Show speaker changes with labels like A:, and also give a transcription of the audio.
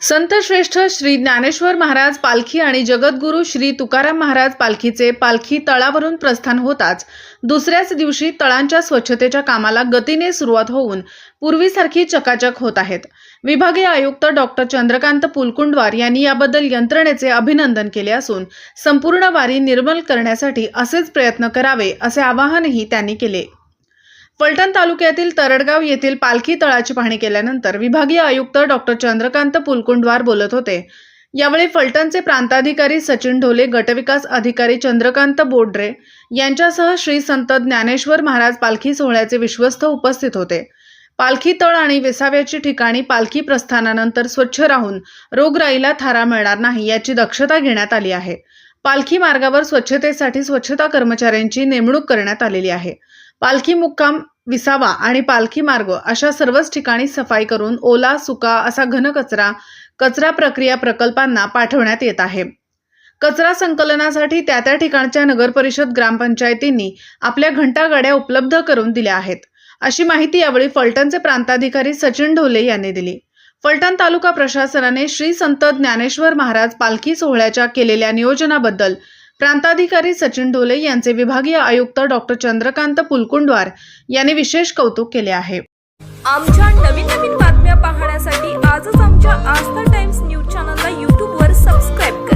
A: संतश्रेष्ठ श्री ज्ञानेश्वर महाराज पालखी आणि जगद्गुरू श्री तुकाराम महाराज पालखीचे पालखी तळावरून प्रस्थान होताच दुसऱ्याच दिवशी तळांच्या स्वच्छतेच्या कामाला गतीने सुरुवात होऊन पूर्वीसारखी चकाचक होत आहेत. विभागीय आयुक्त डॉक्टर चंद्रकांत पुलकुंडवार यांनी याबद्दल यंत्रणेचे अभिनंदन केले असून संपूर्ण वारी निर्मल करण्यासाठी असेच प्रयत्न करावे असे आवाहनही त्यांनी केले. फलटण तालुक्यातील तरडगाव येथील पालखी तळाची पाहणी केल्यानंतर विभागीय आयुक्त डॉक्टर चंद्रकांत पुलकुंडवार बोलत होते. यावेळी फलटणचे प्रांताधिकारी सचिन ढोले गटविकास अधिकारी चंद्रकांत बोडरे यांच्यासह श्री संत ज्ञानेश्वर महाराज पालखी सोहळ्याचे विश्वस्त उपस्थित होते. पालखी तळ आणि विसाव्याची ठिकाणी पालखी प्रस्थानानंतर स्वच्छ राहून रोगराईला थारा मिळणार नाही याची दक्षता घेण्यात आली आहे. पालखी मार्गावर स्वच्छतेसाठी स्वच्छता कर्मचाऱ्यांची नेमणूक करण्यात आलेली आहे. पालखी मुक्काम विसावा आणि पालखी मार्ग अशा सर्वच ठिकाणी सफाई करून ओला सुका असा घनकचरा कचरा प्रक्रिया प्रकल्पांना पाठवण्यात येत आहे. कचरा संकलनासाठी त्या त्या ठिकाणच्या नगरपरिषद ग्रामपंचायतींनी आपल्या घंटागाड्या उपलब्ध करून दिल्या आहेत. अशी माहिती यावेळी फलटणचे प्रांताधिकारी सचिन ढोले यांनी दिली. फलटण तालुका प्रशासनाने श्री संत ज्ञानेश्वर महाराज पालखी सोहळ्याच्या केलेल्या नियोजनाबद्दल प्रांताधिकारी सचिन डोले यांचे विभागीय आयुक्त डॉक्टर चंद्रकांत पुलकुंडवार यांनी विशेष कौतुक केले आहे.
B: आमच्या नवीन नवीन बातम्या पाहण्यासाठी आजच आमच्या आस्था टाइम्स न्यूज चॅनलला यूट्यूबवर सबस्क्राईब